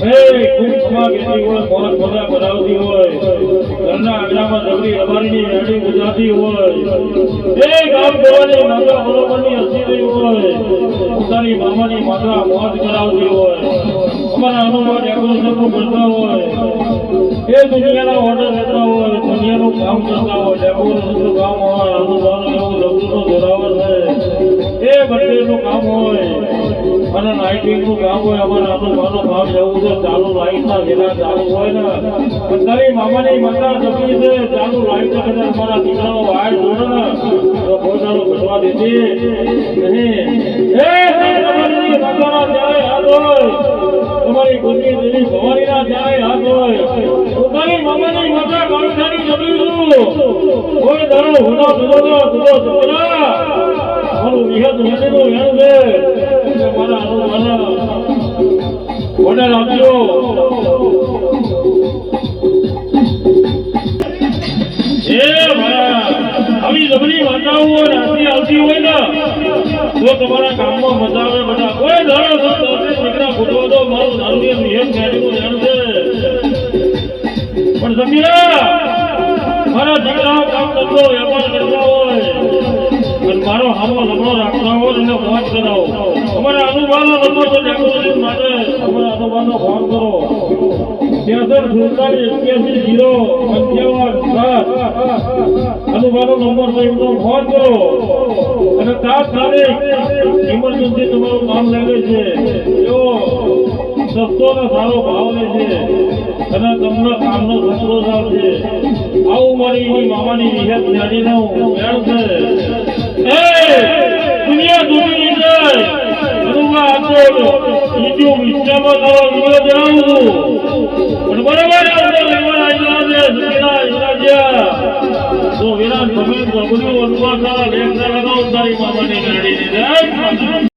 ખૂબ હોય મોત મજા કરાવતી હોય. ઘરના આંગણામાં ગુજાતી હોય. એ ગામ દેવાની માતા બરોબરની હસી હોય. પોતાની મામાની માતા મોજ કરાવતી હોય. અમારા અનુભવ ડેકોરેશનનું કરતા હોય. એ દુનિયાના ઓર્ડર લેતા હોય. દુનિયાનું કામ કરતા હોય. ડેકોરેશનનું કામ હોય. અનુભવનું એવું છે એ બર્થડેનું કામ હોય. અને લાઇટિંગનું કામ હોય અમારા અનુભવનું ભાવ જવું છે ચાલુ લાઇટના જેના ચાલુ હોય ને બધાની મામાની મતદાર જમી છે ચાલુ લાઇટ બધા અમારા દીકરાઓ વાયર જોડે ને તો પોતાનું ઘટવા દેતી તમારી ગુજરી દેવી ભવાનીના જ્યારે હાથ હોય પોતાની મામાની માતા ગણસાની જપી છું કોઈ દાડો હુનો જુદો જુદો જુદા મારું વિહત નદીનું મારા આવી વાતાઓ આવતી હોય ને, તો તમારા કામમાં મજા બધા. કોઈ ધારો દીકરા ફૂટવા મારું દારૂ નિયમ ગાડીનું છે. પણ સમજ્યા મારા દીકરાઓ કામ કરતો વેપાર કરતા હોય. મારો હામો લગ્નો રાખતા હોય અને મોજ કરાવો. અમારા અનુભાવનો નંબર છે ડેકોરેશન માટે. અમારા અનુભાવનો ફોન કરો. ત્રેસઠ, સુડતાલીસ એક્યાસી જીરો પંચાવન સાત. અનુભાવનો નંબર એમનો ફોન કરો. અને તાત્કાલિક ઇમરજન્સી તમારું નામ લાગે છે. એવો સસ્તો ને સારો ભાવ લે છે. અને તમને કામનો સસ્તો સાર છે. આવું મારી મામાની વિહેત જાણીને હું મેળ છે? દુનિયા તૂટી જાય. અનુભવ આપો બીજું વિશ્વમાં તારો વીડિયો જણાવું છું. ಶ್ರೀರಾಮ್ ಸಮೇತ ಪ್ರಭುದೇವ ಒಂದು ವರ್ಷ ಬೇಕಾಗೋ ಉದ್ದಾರಿ ಮಾಮನಿಗೆ ನಡೀತಿದೆ